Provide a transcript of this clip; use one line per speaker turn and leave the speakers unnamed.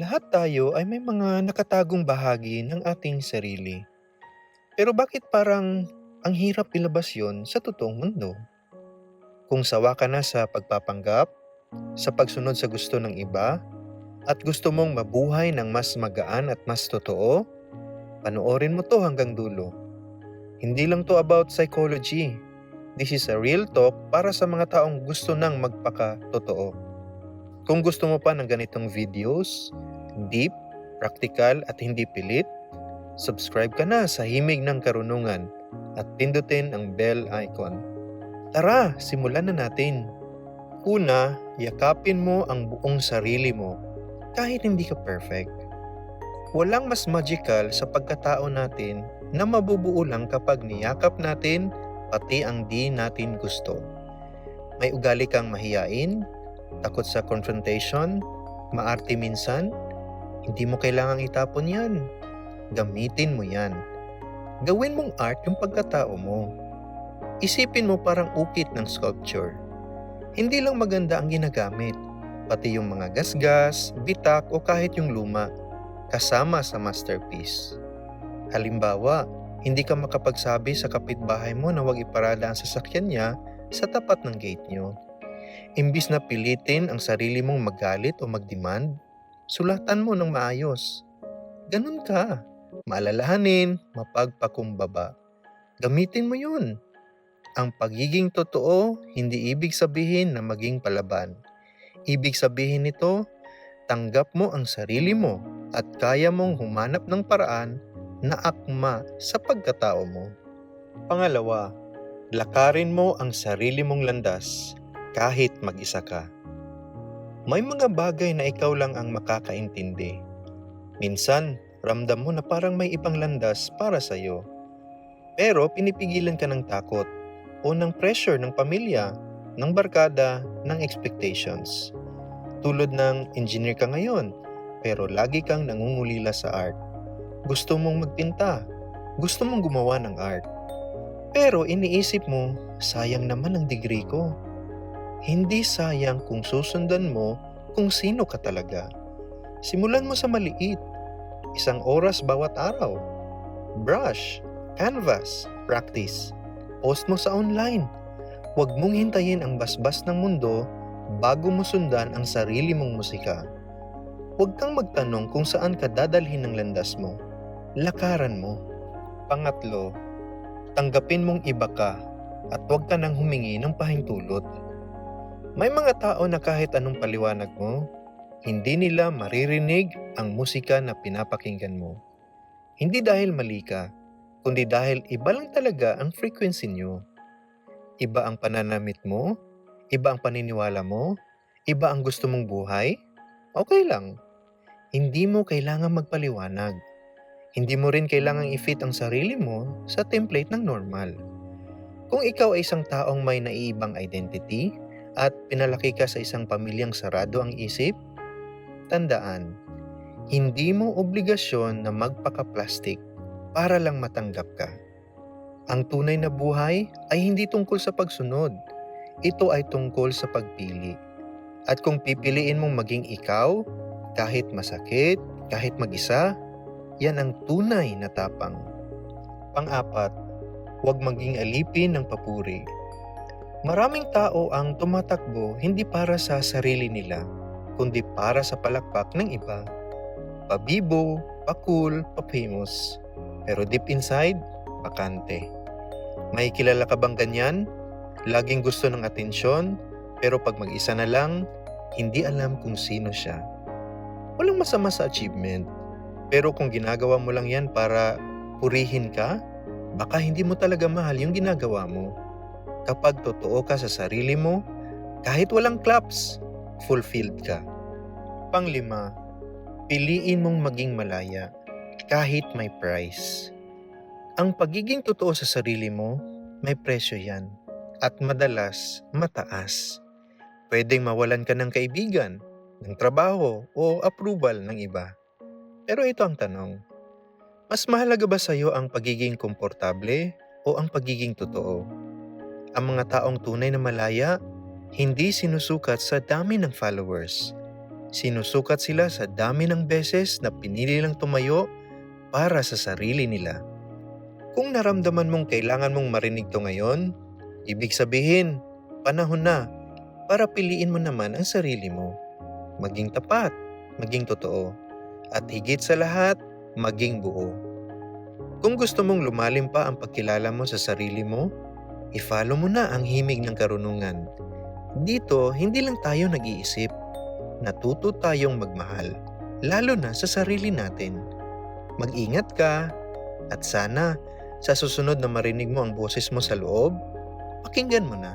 Lahat tayo ay may mga nakatagong bahagi ng ating sarili. Pero bakit parang ang hirap ilabas yon sa totoong mundo? Kung sawa ka na sa pagpapanggap, sa pagsunod sa gusto ng iba, at gusto mong mabuhay ng mas magaan at mas totoo, panoorin mo to hanggang dulo. Hindi lang to about psychology. This is a real talk para sa mga taong gusto nang magpaka-totoo. Kung gusto mo pa ng ganitong videos, deep, practical at hindi pilit, subscribe ka na sa Himig ng Karunungan at pindutin ang bell icon. Tara, simulan na natin. Una, yakapin mo ang buong sarili mo kahit hindi ka perfect. Walang mas magical sa pagkatao natin na mabubuo lang kapag niyakap natin pati ang di natin gusto. May ugali kang mahiyain, takot sa confrontation, maarte minsan, hindi mo kailangang itapon yan. Gamitin mo yan. Gawin mong art yung pagkatao mo. Isipin mo parang ukit ng sculpture. Hindi lang maganda ang ginagamit, pati yung mga gasgas, bitak o kahit yung luma, kasama sa masterpiece. Halimbawa, hindi ka makapagsabi sa kapitbahay mo na huwag iparada ang sasakyan niya sa tapat ng gate niyo. Imbis na pilitin ang sarili mong magalit o magdemand, sulatan mo ng maayos. Ganun ka. Maalalahanin, mapagpakumbaba. Gamitin mo yun. Ang pagiging totoo, hindi ibig sabihin na maging palaban. Ibig sabihin nito, tanggap mo ang sarili mo at kaya mong humanap ng paraan na akma sa pagkatao mo. Pangalawa, lakarin mo ang sarili mong landas kahit mag-isa ka. May mga bagay na ikaw lang ang makakaintindi. Minsan, ramdam mo na parang may ibang landas para sa iyo. Pero pinipigilan ka ng takot o ng pressure ng pamilya, ng barkada, ng expectations. Tulad ng engineer ka ngayon, pero lagi kang nangungulila sa art. Gusto mong magpinta, gusto mong gumawa ng art. Pero iniisip mo, sayang naman ang degree ko. Hindi sayang kung susundan mo kung sino ka talaga. Simulan mo sa maliit. Isang oras bawat araw. Brush, canvas, practice. Post mo sa online. Huwag mong hintayin ang basbas ng mundo bago mo sundan ang sarili mong musika. Huwag kang magtanong kung saan ka dadalhin ng landas mo. Lakaran mo. Pangatlo, tanggapin mong iba ka at huwag ka nang humingi ng pahintulot. May mga tao na kahit anong paliwanag mo, hindi nila maririnig ang musika na pinapakinggan mo. Hindi dahil mali ka, kundi dahil iba lang talaga ang frequency nyo. Iba ang pananamit mo, iba ang paniniwala mo, iba ang gusto mong buhay, okay lang. Hindi mo kailangan magpaliwanag. Hindi mo rin kailangang i-fit ang sarili mo sa template ng normal. Kung ikaw ay isang taong may naiibang identity at pinalaki ka sa isang pamilyang sarado ang isip, tandaan, hindi mo obligasyon na magpaka-plastic para lang matanggap ka. Ang tunay na buhay ay hindi tungkol sa pagsunod. Ito ay tungkol sa pagpili. At kung pipiliin mong maging ikaw, kahit masakit, kahit mag-isa, yan ang tunay na tapang. Pang-apat, huwag maging alipin ng papuri. Maraming tao ang tumatakbo hindi para sa sarili nila, kundi para sa palakpak ng iba. Pabibo, pakul, papamous. Pero deep inside, bakante. May kilala ka bang ganyan? Laging gusto ng atensyon, pero pag mag-isa na lang, hindi alam kung sino siya. Walang masama sa achievement, pero kung ginagawa mo lang yan para purihin ka, baka hindi mo talaga mahal yung ginagawa mo. Kapag totoo ka sa sarili mo, kahit walang claps, fulfilled ka. Panglima, piliin mong maging malaya kahit may price. Ang pagiging totoo sa sarili mo, may presyo yan. At madalas, mataas. Pwedeng mawalan ka ng kaibigan, ng trabaho, o approval ng iba. Pero ito ang tanong, mas mahalaga ba sa'yo ang pagiging komportable o ang pagiging totoo? Ang mga taong tunay na malaya, hindi sinusukat sa dami ng followers. Sinusukat sila sa dami ng beses na pinili lang tumayo para sa sarili nila. Kung naramdaman mong kailangan mong marinig to ngayon, ibig sabihin, panahon na para piliin mo naman ang sarili mo. Maging tapat, maging totoo, at higit sa lahat, maging buo. Kung gusto mong lumalim pa ang pagkilala mo sa sarili mo, i-follow mo na ang himig ng karunungan. Dito, hindi lang tayo nag-iisip, natuto tayong magmahal, lalo na sa sarili natin. Mag-ingat ka, at sana sa susunod na marinig mo ang boses mo sa loob, pakinggan mo na.